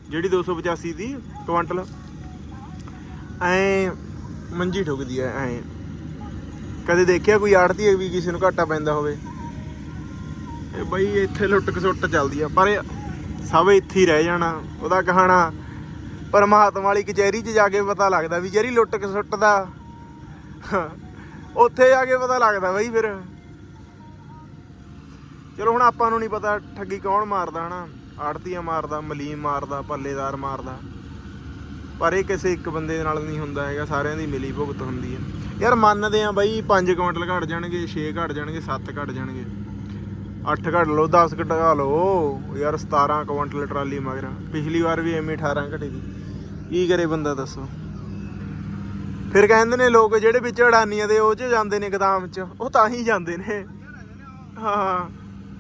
ਜਿਹੜੀ 285 ਦੀ ਕੁਆਂਟਲ। ਐ ਮੰਜੀ ਠੁਕਦੀ ਐ ਐ। ਕਦੇ ਦੇਖਿਆ ਕੋਈ ਆੜਤੀ ਵੀ ਕਿਸੇ ਨੂੰ ਘਾਟਾ ਪੈਂਦਾ ਹੋਵੇ? ਇਹ ਬਈ ਇੱਥੇ ਲੁੱਟ ਖਸੁੱਟ ਚੱਲਦੀ ਆ, ਪਰ ਸਭ ਇੱਥੇ ਹੀ ਰਹਿ ਜਾਣਾ, ਉਹਦਾ ਕਹਾਣਾ ਪਰਮਾਤਮਾ ਵਾਲੀ ਕਚਹਿਰੀ 'ਚ ਜਾ ਕੇ ਪਤਾ ਲੱਗਦਾ ਵੀ ਜਿਹੜੀ ਲੁੱਟ ਖਸੁੱਟ ਦਾ, ਉੱਥੇ ਜਾ ਕੇ ਪਤਾ ਲੱਗਦਾ ਬਈ ਫਿਰ। ਚਲੋ ਹੁਣ ਆਪਾਂ ਨੂੰ ਨਹੀਂ ਪਤਾ ਠੱਗੀ ਕੌਣ ਮਾਰਦਾ ਹਨਾ। ਆੜਤੀਆ ਮਾਰਦਾ ਮਲੀਮ ਮਾਰਦਾ, ਪੱਲੇਦਾਰ ਮਾਰਦਾ। ਪਰ ਇਹ ਕਿਸੇ ਇੱਕ ਬੰਦੇ ਨਾਲ ਨਹੀਂ ਹੁੰਦਾ ਹੈਗਾ, ਸਾਰਿਆਂ ਦੀ ਮਿਲੀ ਭੁਗਤ ਹੁੰਦੀ ਹੈ। ਯਾਰ ਮੰਨਦੇ ਆ ਬਾਈ 5 ਕੁਇੰਟਲ ਘਟ ਜਾਣਗੇ 6 ਘਟ ਜਾਣਗੇ 7 ਘਟ ਜਾਣਗੇ। 8 ਘਟ ਲਓ 10 ਘਟਾ ਲਓ, ਯਾਰ 17 ਕੁਇੰਟਲ ਟਰਾਲੀ ਮਗਰ। ਪਿਛਲੀ ਵਾਰ ਵੀ ਐਵੇਂ 18 ਘਟੀ ਦੀ ਕੀ ਕਰੇ ਬੰਦਾ ਦੱਸੋ? ਫਿਰ ਕਹਿੰਦੇ ਨੇ ਲੋਕ ਜਿਹੜੇ ਵਿੱਚ ਅਡਾਨੀਆਂ ਦੇ, ਉਹ 'ਚ ਜਾਂਦੇ ਨੇ ਗਦਾਮ 'ਚ, ਉਹ ਤਾਂ ਹੀ ਜਾਂਦੇ ਨੇ। ਹਾਂ।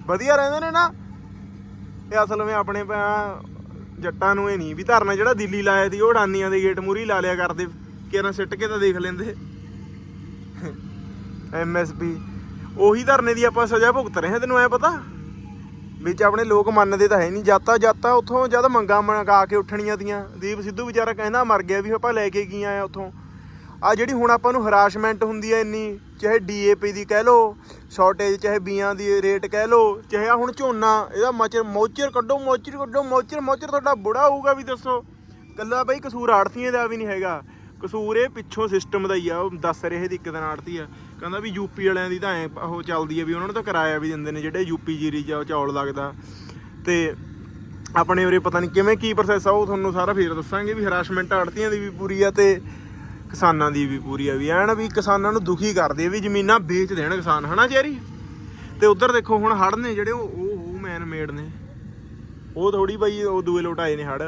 ਵਧੀਆ ਰਹਿੰਦੇ ਨੇ ਨਾ। ਇਹ ਅਸਲ ਵਿੱਚ ਆਪਣੇ ਜੱਟਾਂ ਨੂੰ ਇਹ ਨਹੀਂ ਵੀ ਧਰਨਾ ਜਿਹੜਾ ਦਿੱਲੀ ਲਾਇਆ ਸੀ, ਉਹ ਅਡਾਨੀਆਂ ਦੇ ਗੇਟ ਮੂਰੀ ਲਾ ਲਿਆ ਕਰਦੇ ਕਿਹਨਾਂ ਸਿੱਟ ਕੇ ਤਾਂ ਦੇਖ ਲੈਂਦੇ। ਐਮਐਸਪੀ ਉਹੀ ਧਰਨੇ ਦੀ ਆਪਾਂ ਸਜ਼ਾ ਭੁਗਤ ਰਹੇ ਹਾਂ, ਤੈਨੂੰ ਐ ਪਤਾ? ਵਿੱਚ ਆਪਣੇ ਲੋਕ ਮੰਨਦੇ ਤਾਂ ਹੈ ਨਹੀਂ, ਜਾਤਾ ਜਾਤਾ ਉੱਥੋਂ ਜਦ ਮੰਗਾ ਮੰਗਾ ਕੇ ਉੱਠਣੀਆਂ ਦੀਆਂ ਦੀਪ ਸਿੱਧੂ ਵਿਚਾਰਾ ਕਹਿੰਦਾ ਮਰ ਗਿਆ ਵੀ, ਆਪਾਂ ਲੈ ਕੇ ਕੀ ਆਏ ਉੱਥੋਂ? ਆ ਜਿਹੜੀ ਹੁਣ ਆਪਾਂ ਨੂੰ ਹਰਾਸਮੈਂਟ ਹੁੰਦੀ ਹੈ ਇੰਨੀ, ਚਾਹੇ ਡੀਏਪੀ ਦੀ ਕਹਿ ਲੋ ਸ਼ਾਰਟੇਜ ਚਾਹੇ ਬੀਆਂ ਦੀ ਰੇਟ ਕਹਿ ਲੋ ਚਾਹੇ ਆ ਹੁਣ ਝੋਨਾ, ਇਹਦਾ ਮਚਰ, ਮੌਚਰ ਕੱਢੋ ਮੌਚਰ ਕੱਢੋ, ਮੌਚਰ ਮੌਚਰ ਤੁਹਾਡਾ ਬੁੜਾ ਹੋਊਗਾ ਵੀ ਦੱਸੋ। ਕੱਲਾ ਬਈ ਕਸੂਰ ਆੜਤੀਆਂ ਦਾ ਵੀ ਨਹੀਂ ਹੈਗਾ। ਕਸੂਰ ਇਹ ਪਿੱਛੋਂ ਸਿਸਟਮ ਦਾ ਹੀ ਆ, ਉਹ ਦੱਸ ਰਹੇ ਦੀ ਇੱਕ ਦਿਨ ਆੜਤੀ ਆ। ਕਹਿੰਦਾ ਵੀ ਯੂਪੀ ਵਾਲਿਆਂ ਦੀ ਤਾਂ ਐ ਉਹ ਚੱਲਦੀ ਆ ਵੀ ਉਹਨਾਂ ਨੂੰ ਤਾਂ ਕਿਰਾਇਆ ਵੀ ਦਿੰਦੇ ਨੇ, ਜਿਹੜੇ ਯੂਪੀ ਜੀਰੀ ਜਾਂ ਚੌਲ ਲੱਗਦਾ। ਤੇ ਆਪਣੇ ਉਰੇ ਪਤਾ ਨਹੀਂ ਕਿਵੇਂ ਕੀ ਪ੍ਰੋਸੈਸ ਆ, ਉਹ ਤੁਹਾਨੂੰ ਸਾਰਾ ਫੇਰ ਦੱਸਾਂਗੇ ਵੀ ਹਰਾਸਮੈਂਟ ਆੜਤੀਆਂ ਦੀ ਵੀ ਪੂਰੀ ਆ ਤੇ ਕਿਸਾਨਾਂ ਦੀ ਵੀ ਪੂਰੀ ਆ ਵੀ, ਐਨ ਵੀ ਕਿਸਾਨਾਂ ਨੂੰ ਦੁਖੀ ਕਰਦੇ ਵੀ ਜ਼ਮੀਨਾਂ ਵੇਚ ਦੇਣ ਕਿਸਾਨ, ਹਨਾ ਚੈਰੀ? ਤੇ ਉਧਰ ਦੇਖੋ ਹੁਣ ਹੜ ਨੇ ਜਿਹੜੇ ਉਹ ਉਹ ਉਹ ਮੈਨ ਮੇਡ ਨੇ। ਉਹ ਥੋੜੀ ਬਈ ਉਹ ਦੂਏ ਲੋਟ ਆਏ ਨੇ ਹੜ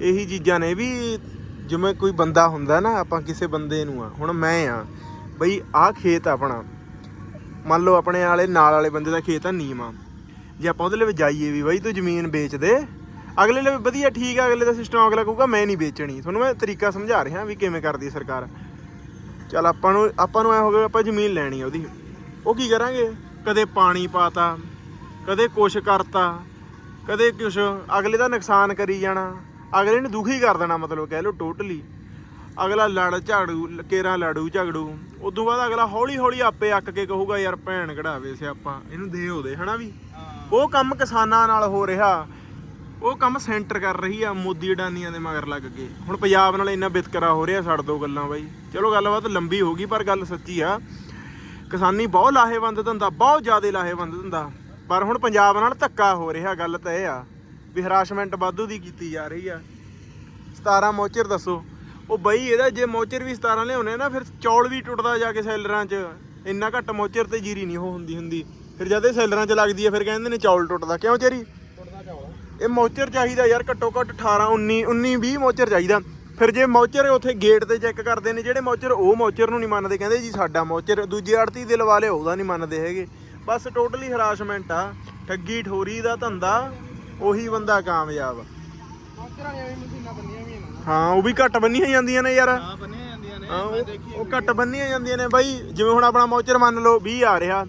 ਇਹੀ ਚੀਜ਼ਾਂ ਨੇ ਵੀ ਜਿਵੇਂ ਕੋਈ ਬੰਦਾ ਹੁੰਦਾ ਨਾ, ਆਪਾਂ ਕਿਸੇ ਬੰਦੇ ਨੂੰ ਆ, ਹੁਣ ਮੈਂ ਆ, ਬਈ ਆਹ ਖੇਤ ਆਪਣਾ। ਮੰਨ ਲਓ ਆਪਣੇ ਵਾਲੇ ਨਾਲ ਵਾਲੇ ਬੰਦੇ ਦਾ ਖੇਤ ਆ, ਨੀਮਾ ਜੇ ਆਪਾਂ ਉਹਦੇ ਲਈ ਜਾਈਏ ਵੀ ਬਈ ਤੂੰ ਜ਼ਮੀਨ ਵੇਚ ਦੇ ਅਗਲੇ ਲਈ ਵਧੀਆ ਠੀਕ ਆ ਅਗਲੇ ਦਾ ਸਿਸਟਮ ਅਗਲਾ ਕਹੂਗਾ ਮੈਂ ਨਹੀਂ ਵੇਚਣੀ। ਤੁਹਾਨੂੰ ਮੈਂ ਤਰੀਕਾ ਸਮਝਾ ਰਿਹਾ ਵੀ ਕਿਵੇਂ ਕਰਦੀ ਸਰਕਾਰ। ਚੱਲ ਆਪਾਂ ਨੂੰ ਆਪਾਂ ਨੂੰ ਐ ਹੋ ਗਿਆ ਆਪਾਂ ਜ਼ਮੀਨ ਲੈਣੀ ਆ ਉਹਦੀ। ਉਹ ਕੀ ਕਰਾਂਗੇ? ਕਦੇ ਪਾਣੀ ਪਾਤਾ ਕਦੇ ਕੁਛ ਕਰਤਾ ਕਦੇ ਕੁਛ। ਅਗਲੇ ਦਾ ਨੁਕਸਾਨ ਕਰੀ ਜਾਣਾ। ਅਗਲੇ ਨੂੰ ਦੁਖੀ ਕਰ ਦੇਣਾ ਮਤਲਬ ਕਹਿ ਲਓ ਟੋਟਲੀ ਅਗਲਾ ਲੜ ਝਾੜੂ ਕੇਰਾ ਲੜੂ ਝਗੜੂ। ਉਦੋਂ ਬਾਅਦ ਅਗਲਾ ਹੌਲੀ ਹੌਲੀ ਆਪੇ ਅੱਕ ਕੇ ਕਹੂਗਾ ਯਾਰ ਭੈਣ ਕਢਾਵੇ ਸਿਆਪਾ ਇਹਨੂੰ ਦੇ ਉਹਦੇ ਹਨਾ ਵੀ? ਉਹ ਕੰਮ ਕਿਸਾਨਾਂ ਨਾਲ ਹੋ ਰਿਹਾ। ਉਹ ਕੰਮ ਸੈਂਟਰ ਕਰ ਰਹੀ ਆ ਮੋਦੀ ਅਡਾਨੀਆਂ ਦੇ ਮਗਰ ਲੱਗ ਕੇ। ਹੁਣ ਪੰਜਾਬ ਨਾਲ ਇੰਨਾ ਵਿਤਕਰਾ ਹੋ ਰਿਹਾ, ਛੱਡ ਦੋ ਗੱਲਾਂ ਬਾਈ। ਚਲੋ ਗੱਲਬਾਤ ਲੰਬੀ ਹੋ ਗਈ, ਪਰ ਗੱਲ ਸੱਚੀ ਆ। ਕਿਸਾਨੀ ਬਹੁਤ ਲਾਹੇਵੰਦ ਧੰਦਾ, ਬਹੁਤ ਜ਼ਿਆਦਾ ਲਾਹੇਵੰਦ ਧੰਦਾ। ਪਰ ਹੁਣ ਪੰਜਾਬ ਨਾਲ ਧੱਕਾ ਹੋ ਰਿਹਾ, ਗੱਲ ਤਾਂ ਇਹ ਆ ਵੀ ਹਰਾਸਮੈਂਟ ਵਾਧੂ ਦੀ ਕੀਤੀ ਜਾ ਰਹੀ ਆ। 17 ਮੋਚਰ ਦੱਸੋ। ਉਹ ਬਈ ਇਹਦਾ ਜੇ ਮੋਚਰ ਵੀ 17 ਲਿਆਉਣੇ ਨਾ, ਫਿਰ ਚੌਲ ਵੀ ਟੁੱਟਦਾ ਜਾ ਕੇ ਸੈਲਰਾਂ 'ਚ। ਇੰਨਾ ਘੱਟ ਮੋਚਰ ਤੇ ਜੀਰੀ ਨਹੀਂ ਉਹ ਹੁੰਦੀ ਹੁੰਦੀ। ਫਿਰ ਜਦ ਇਹ ਸੈਲਰਾਂ 'ਚ ਲੱਗਦੀ ਆ, ਫਿਰ ਕਹਿੰਦੇ ਨੇ ਚੌਲ ਟੁੱਟਦਾ। ਕਿਉਂ ਚੇਰੀ ਇਹ ਮੋਚਰ ਚਾਹੀਦਾ ਯਾਰ ਘੱਟੋ ਘੱਟ 18 19 19 20 ਮੋਚਰ ਚਾਹੀਦਾ। ਫਿਰ ਜੇ ਮੋਚਰ ਉੱਥੇ ਗੇਟ ਤੇ ਚੈੱਕ ਕਰਦੇ ਨੇ ਜਿਹੜੇ ਮੋਚਰ ਉਹ ਮੋਚਰ ਨੂੰ ਨਹੀਂ ਮੰਨਦੇ ਕਹਿੰਦੇ ਜੀ ਸਾਡਾ ਮੋਚਰ ਦੂਜੇ ਆੜਤੀ ਦੇ ਲਵਾ ਲਿਓ ਉਹਦਾ ਨਹੀਂ ਮੰਨਦੇ ਹੈਗੇ। ਬਸ ਟੋਟਲੀ ਹਰਾਸਮੈਂਟ ਆ। ਠੱਗੀ ਠੋਰੀ ਦਾ ਧੰਦਾ ਉਹੀ ਬੰਦਾ ਕਾਮਯਾਬ। ਹਾਂ ਉਹ ਵੀ ਘੱਟ ਬੰਨੀਆਂ ਜਾਂਦੀਆਂ ਨੇ ਯਾਰ। ਹਾਂ ਬੰਨੀਆਂ ਜਾਂਦੀਆਂ ਨੇ। ਉਹ ਘੱਟ ਬੰਨੀਆਂ ਜਾਂਦੀਆਂ ਨੇ। ਬਾਈ ਜਿਵੇਂ ਹੁਣ ਆਪਣਾ ਮੌਚਰ ਮੰਨ ਲਓ 20 ਆ ਰਿਹਾ।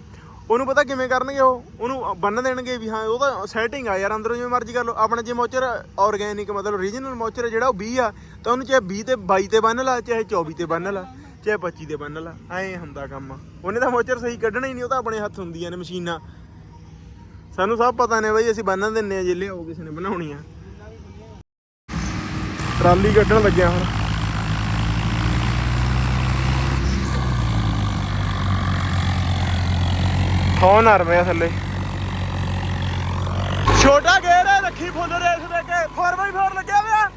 ਉਹਨੂੰ ਪਤਾ ਕਿਵੇਂ ਕਰਨਗੇ ਉਹ? ਉਹਨੂੰ ਬੰਨ ਦੇਣਗੇ ਵੀ ਹਾਂ, ਉਹ ਤਾਂ ਸੈਟਿੰਗ ਆ ਯਾਰ, ਅੰਦਰੋਂ ਜਿਵੇਂ ਮਰਜ਼ੀ ਕਰ ਲਓ। ਆਪਣਾ ਜੇ ਮੌਚਰ ਆਰਗੈਨਿਕ ਮਤਲਬ ਰੀਜਨਲ ਮੌਚਰ ਜਿਹੜਾ ਉਹ 20 ਆ, ਤਾਂ ਉਹਨੂੰ ਚਾਹੇ 20 ਤੇ 22 ਤੇ ਬੰਨ ਲਾ, ਚਾਹੇ 24 ਤੇ ਬੰਨ ਲਾ, ਚਾਹੇ 25 ਤੇ ਬੰਨ ਲਾ, ਐਂ ਹੁੰਦਾ ਕੰਮ। ਉਹਨੇ ਤਾਂ ਮੌਚਰ ਸਹੀ ਕੱਢਣਾ ਹੀ ਨਹੀਂ, ਉਹ ਤਾਂ ਆਪਣੇ ਹੱਥ ਹੁੰਦੀਆਂ ਨੇ ਮਸ਼ੀਨਾਂ। ਸਾਨੂੰ ਸਭ ਪਤਾ ਨੇ ਬਾਈ, ਅਸੀਂ ਬੰਨ੍ਹ ਦਿੰਨੇ ਆ ਜੇ ਲਿਆਓ, ਕਿਸੇ ਨੇ ਬਣਾਉਣੀ ਆ। ਟਰਾਲੀ ਕੱਢਣ ਲੱਗਿਆ ਹੁਣ। ਫੋਨ ਆ ਰਿਹਾ ਥੱਲੇ। ਛੋਟਾ ਗੇਰ ਹੈ, ਰੱਖੀ ਫੁੱਲ ਰੇਸ ਦੇ ਕੇ। 4x4 ਲੱਗਿਆ ਹੋਇਆ।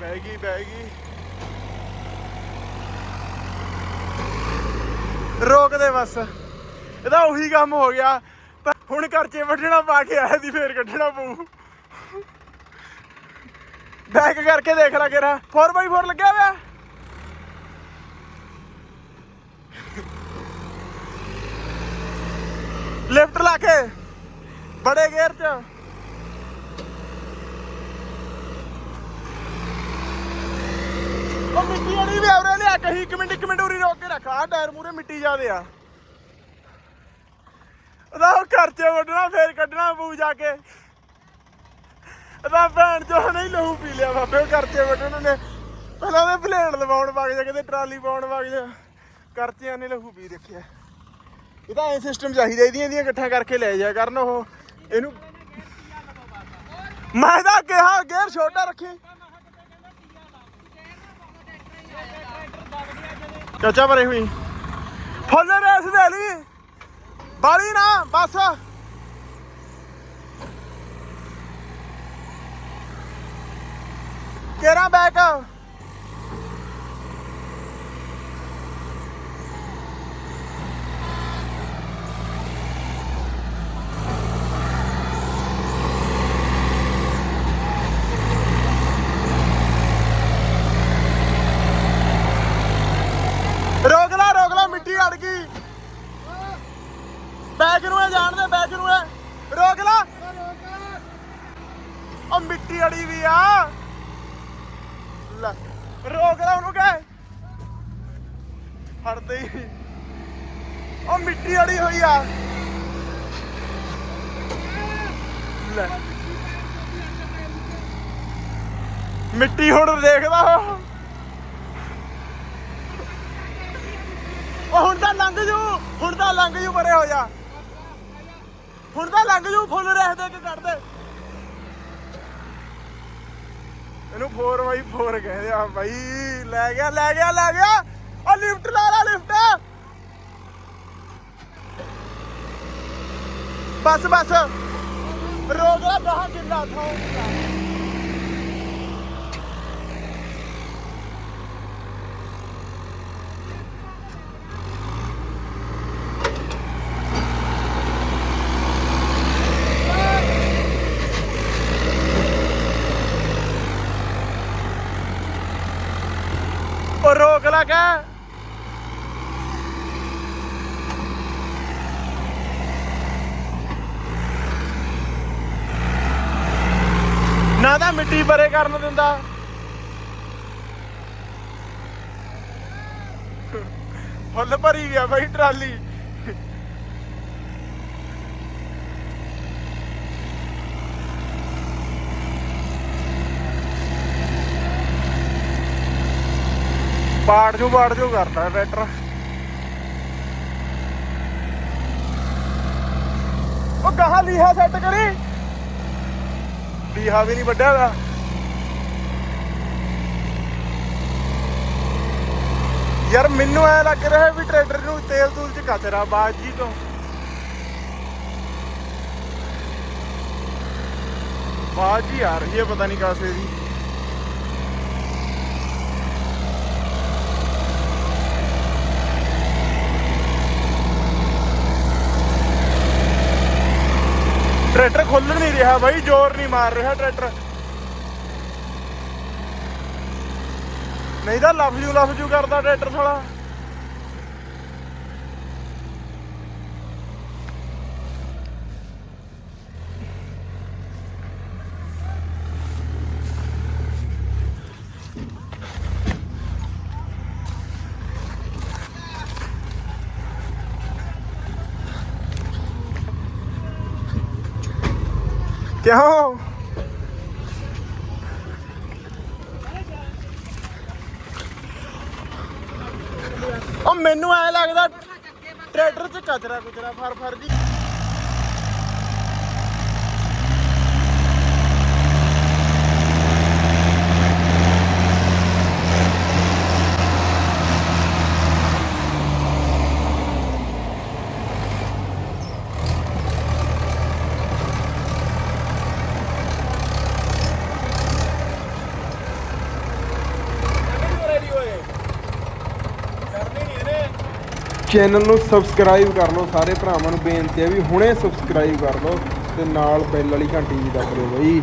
ਬਹਿ ਗਈ ਬਹਿ ਗਈ। ਰੋਕ ਦੇ ਬਸ। ਇਹਦਾ ਉਹੀ ਕੰਮ ਹੋ ਗਿਆ। ਪਰ ਹੁਣ ਕਰਚੇ ਵੱਢਣਾ ਪਾ ਕੇ ਆਇਆ ਦੀ ਫੇਰ ਕੱਢਣਾ ਪਊ। ਬੈਕ ਕਰਕੇ ਦੇਖ ਲੈ ਕਿਰਾ। 4x4 ਲੱਗਿਆ ਹੋਇਆ। ਲਿਫਟ ਲਾ ਕੇ। ਬੜੇ ਗੇਅਰ ਚ। ਉਹ ਮਿੱਟੀ ਵਾਲੀ ਵੀ ਆਵਰੇ ਲਿਆ ਕਹੀ ਇੱਕ ਮਿੰਟ ਇੱਕ ਮਿੰਟ ਉਰੀ ਰੋਕ ਕੇ ਰੱਖ। ਆ ਟਾਇਰ ਮੂਰੇ ਮਿੱਟੀ ਜਾਦੇ ਆ। ਉਹਦਾ ਉਹ ਘਰ ਵੱਢਣਾ, ਫੇਰ ਕੱਢਣਾ ਪਊ ਜਾ ਕੇ। ਉਹਦਾ ਭੈਣ ਚੋ ਨਹੀਂ ਲਹੂ ਪੀ ਲਿਆ ਬਾਬੇ, ਉਹ ਘਰ ਵੱਢਣ ਨੇ। ਪਹਿਲਾਂ ਉਹਦੇ ਪਲੇਨ ਲਵਾਉਣ ਵਗ ਜਾ, ਕਿਤੇ ਟਰਾਲੀ ਪਾਉਣ ਵਗ ਜਾ। ਕਰਚਿਆਂ ਨੇ ਲਹੂ ਪੀ ਦੇਖਿਆ ਰੱਖਿਆ ਇਹਦਾ ਐ ਸਿਸਟਮ ਚਾਹੀਦਾ ਇਹਦੀਆਂ ਇਹਦੀਆਂ ਇਕੱਠਾ ਕਰਕੇ ਲੈ ਜਾ ਕਰਨ ਉਹ। ਇਹਨੂੰ ਮੈਂ ਤਾਂ ਕਿਹਾ ਗੇਅਰ ਛੋਟਾ ਰੱਖੀ। ਚਾਚਾ ਪਰੇ ਹੋਈ। ਫੁੱਲ ਰੇਸ ਦੇ ਲਈ। ਬਾਲੀ ਨਾ, ਬਸ। ਕਿਹੜਾ ਬੈਕ ਰੋਕ ਲਾ ਰੋਕ ਲਾ ਮਿੱਟੀ ਅੜ ਗਈ ਬੈਕ ਨੂੰ ਇਹ ਜਾਣ ਦੇ ਬੈਕ ਨੂੰ ਇਹ ਰੋਕ ਲਾ ਉਹ ਮਿੱਟੀ ਅੜੀ ਵੀ ਆ ਲੈ ਰੋਕ ਲਾ ਉਹਨੂੰ ਕਹਿ ਹਟਦੇ ਹੀ ਉਹ ਮਿੱਟੀ ਅੜੀ ਹੋਈ ਆ। ਲੈ। ਮਿੱਟੀ ਹੁਣ ਦੇਖਦਾ। ਉਹ ਹੁਣ ਤਾਂ ਲੰਘ ਜੂ, ਹੁਣ ਤਾਂ ਲੰਘ ਜੂ ਪਰੇ ਹੋ ਜਾ। ਹੁਣ ਤਾਂ ਲੰਘ ਜੂ ਫੁੱਲ ਰਹਿ ਦੇ ਕੇ ਕੱਢ ਦੇ। ਇਹਨੂੰ 4x4 ਕਹਿੰਦੇ ਆ ਬਾਈ। ਲੈ ਗਿਆ ਲੈ ਗਿਆ ਲੈ ਗਿਆ। ਉਹ ਲਿਫਟ ਲਾ ਲਾ, ਲਿਫਟ। ਬਸ ਬਸ। ਰੋਕ ਲਾ ਬਾਹਰ ਕਿੰਨਾ ਰੋਕ ਲਾ ਕੇ ਨਾ ਤਾਂ ਮਿੱਟੀ ਪਰੇ ਕਰਨ ਦਿੰਦਾ। ਫੁੱਲ ਭਰੀ ਗਿਆ ਬਾਈ ਟਰਾਲੀ। ਬਾੜ ਜੂ ਬਾੜ ਜੂ ਕਰਦਾ ਟਰੈਕਟਰ। ਕਹਾ ਲੀਹਾ ਸੈੱਟ ਕਰੀ। ਲੀਹਾ ਵੀ ਨਹੀਂ ਵੱਡਿਆ ਦਾ। ਯਾਰ ਮੈਨੂੰ ਐ ਲੱਗ ਰਿਹਾ ਵੀ ਟਰੈਕਟਰ ਨੂੰ ਤੇਲ ਤੂਲ ਚ ਕਚਰਾ ਬਾਜੀ ਤੋਂ। ਬਾਜੀ ਆ ਰਹੀ ਹੈ ਪਤਾ ਨਹੀਂ ਕਾਸੇ ਦੀ। ਟਰੈਕਟਰ ਖੁੱਲ ਨਹੀਂ ਰਿਹਾ ਬਾਈ, ਜ਼ੋਰ ਨਹੀਂ ਮਾਰ ਰਿਹਾ ਟਰੈਕਟਰ। ਨਹੀਂ ਤਾਂ ਲਫਜੂ ਲਫਜੂ ਕਰਦਾ ਟਰੈਕਟਰ ਸਾਲਾ। ਕਿਉਂ? ਉਹ ਮੈਨੂੰ ਐ ਲੱਗਦਾ ਟਰੈਕਟਰ 'ਚ ਕਚਰਾ ਕੁਚਰਾ ਫਰ ਫਰ ਜੀ ਚੈਨਲ ਨੂੰ ਸਬਸਕ੍ਰਾਈਬ ਕਰ ਲਓ। ਸਾਰੇ ਭਰਾਵਾਂ ਨੂੰ ਬੇਨਤੀ ਹੈ ਵੀ ਹੁਣੇ ਸਬਸਕ੍ਰਾਈਬ ਕਰ ਲਓ ਤੇ ਨਾਲ ਬੈਲ ਵਾਲੀ ਘੰਟੀ ਵੀ ਦੱਬ ਦਿਓ ਬਈ।